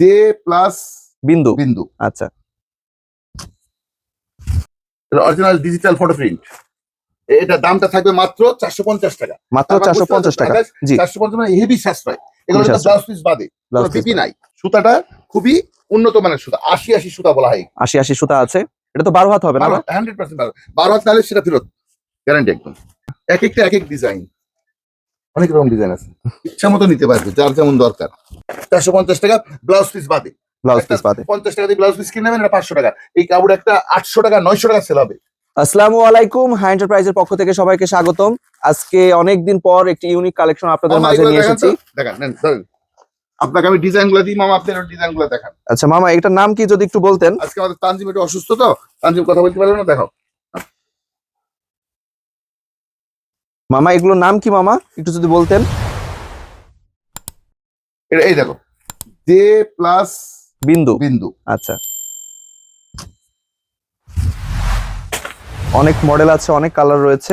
J plus বিন্দু। বিন্দু। আচ্ছা। অরিজিনাল ডিজিটাল ফটো প্রিন্ট এটা দামটা থাকবে মাত্র চারশো পঞ্চাশ টাকা। মাত্র চারশো পঞ্চাশ টাকা। জি। চারশো পঞ্চাশ মানে হেভি সাশ্রয়। এগুলো। ব্লাউজ পিস বাদে। পিপি নাই। সুতাটা খুবই উন্নত মানের সুতা। আশি আশি সুতা বলা হয়। আশি আশি সুতা আছে। এটা তো বারো হাত হবে না? হান্ড্রেড পার্সেন্ট বারো বারো হাত তাহলে সেটা ফেরত। গ্যারান্টি একদম। এক একটা এক এক ডিজাইন অনেক রকম ডিজাইন আছে। ইচ্ছা মতো নিতে পারবে যার যেমন দরকার। চারশো পঞ্চাশ টাকা ব্লাউজ পিস বাদে। ব্লাউজ পিস বাদে। পঞ্চাশ টাকা দিয়ে ব্লাউজ পিস কিনে নেবেন পাঁচশো টাকা। এই কাপড় একটা আটশো টাকা নয়শো টাকা সেল হবে। আসসালামু আলাইকুম হাই এন্টারপ্রাইজের পক্ষ থেকে সবাইকে স্বাগতম। আজকে অনেক দিন পর একটি ইউনিক কালেকশন আপনাদের মাঝে নিয়ে এসেছি। দেখান। আপনাকে আমি ডিজাইনগুলো দিই মামা আপনার ডিজাইনগুলো দেখান। আচ্ছা মামা এটার নাম কি যদি একটু বলতেন? আজকে আমাদের তানজিম একটু অসুস্থ তো তানজিম কথা বলতে পারবে না দেখাও। মামা এগুলোর নাম কি মামা? একটু যদি বলতেন। এটা এই দেখো। জে প্লাস বিন্দু। বিন্দু। আচ্ছা। অনেক মডেল আছে অনেক কালার রয়েছে।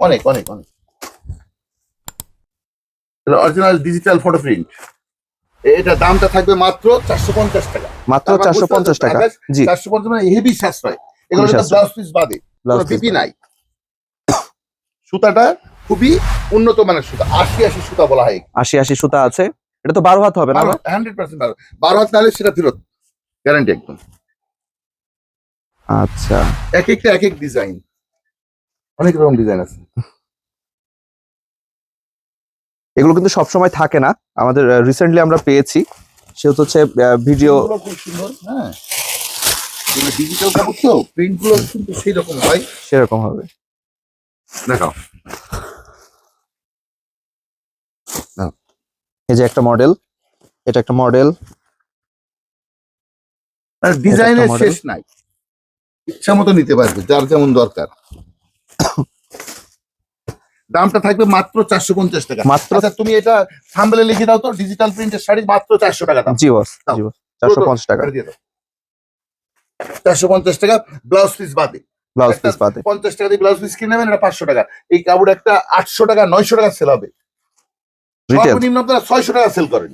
অনেক অনেক অনেক। অরিজিনাল ডিজিটাল ফটো প্রিন্ট এটা দামটা থাকবে মাত্র চারশো পঞ্চাশ টাকা। মাত্র চারশো পঞ্চাশ টাকা। জি। চারশো পঞ্চাশ মানে হেভি সাশ্রয় এগুলো। ব্লাউজ পিস বাদে। পিপি নাই। সুতাটা খুবই উন্নত মানের সুতা আশি আশি সুতা বলা হয়। আশি আশি সুতা আছে। এটা তো বারো হাত হবে না হান্ড্রেড পার্সেন্ট বারো বারো হাত তাহলে সেটা ফেরত গ্যারান্টি একদম। আচ্ছা। এক একটা এক এক ডিজাইন অনেক রকম ডিজাইন আছে। এগুলো কিন্তু সবসময় থাকে না। আমাদের রিসেন্টলি আমরা পেয়েছি। সেহেতু হচ্ছে ভিডিও খুব সুন্দর হ্যাঁ। ডিজিটাল কাপড় তো প্রিন্টগুলো কিন্তু সেই রকম হয়। সেরকম হবে। দেখাও এই যে একটা মডেল এটা একটা মডেল আর ডিজাইনের শেষ নাই। ইচ্ছা মতো নিতে পারবে যার যেমন দরকার। দামটা থাকবে মাত্র চারশো পঞ্চাশ টাকা। মাত্র আচ্ছা তুমি এটা থাম্বলে লিখে দাও তো ডিজিটাল প্রিন্টের শাড়ি মাত্র চারশো টাকা দাম। জি বস দাও। জি বস চারশো পঞ্চাশ টাকা। চারশো পঞ্চাশ টাকা ব্লাউজ পিস বাদে। ব্লাউজ পিস পাতে। পঞ্চাশ টাকা দিয়ে ব্লাউজ পিস কিনে নেবেন এটা পাঁচশো টাকা। এই কাপড় একটা আটশো টাকা নয়শো টাকা সেল হবে। রিটেল সর্বনিম্ন আপনারা ছয়শো টাকা সেল করেন।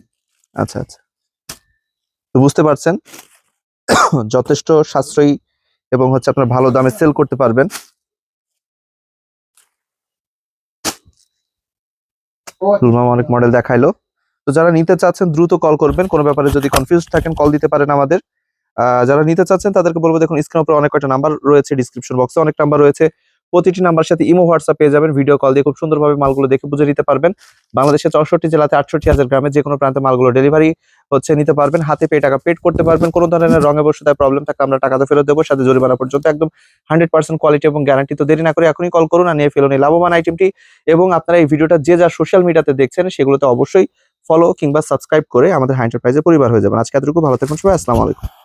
আচ্ছা আচ্ছা। তো বুঝতে পারছেন? যথেষ্ট সাশ্রয়ী এবং হচ্ছে আপনার ভালো দামে সেল করতে পারবেন। অনেক মডেল দেখাইলো। তো যারা নিতে চাচ্ছেন দ্রুত কল করবেন। কোনো ব্যাপারে যদি কনফিউজ থাকেন কল দিতে পারেন আমাদের। যারা নিতে চাচ্ছেন, তাদেরকে বলব, দেখুন স্ক্রিন উপরে অনেক কয়টা নাম্বার রয়েছে ডিসক্রিপশন বক্সে অনেক নাম্বার রয়েছে। প্রতিটি নাম্বার সাথে ইমো হোয়াটসঅ্যাপ পেয়ে যাবেন। ভিডিও কল দিয়ে খুব সুন্দরভাবে মালগুলো দেখে বুঝে নিতে পারবেন। বাংলাদেশের চৌষট্টি জেলাতে আটষট্টি হাজার গ্রামে যে কোনো প্রান্তে মালগুলো ডেলিভারি হচ্ছে, নিতে পারবেন। হাতে পেয়ে টাকা পেড করতে পারবেন। কোনো ধরনের রঙে বসে প্রবলেম থাকে, আমরা টাকা তো ফেরত দেবো। সাথে জরিমানা পর্যন্ত একদম হান্ড্রেড পার্সেন্ট কোয়ালিটি এবং গ্যারান্টি তো দেরি না করে এখনই কল করুন আর নিয়ে ফেলুন এই লাভবান আইটেমটি এবং আপনারা এই ভিডিওটা যে যা সোশ্যাল মিডিয়াতে দেখছেন, সেগুলোতে অবশ্যই ফলো কিংবা সাবস্ক্রাইব করে আমাদের হাই এন্টারপ্রাইজের পরিবার হয়ে যাবেন। আজকে এতটুকু, ভালো থাকুন সবাই, আসসালামু আলাইকুম।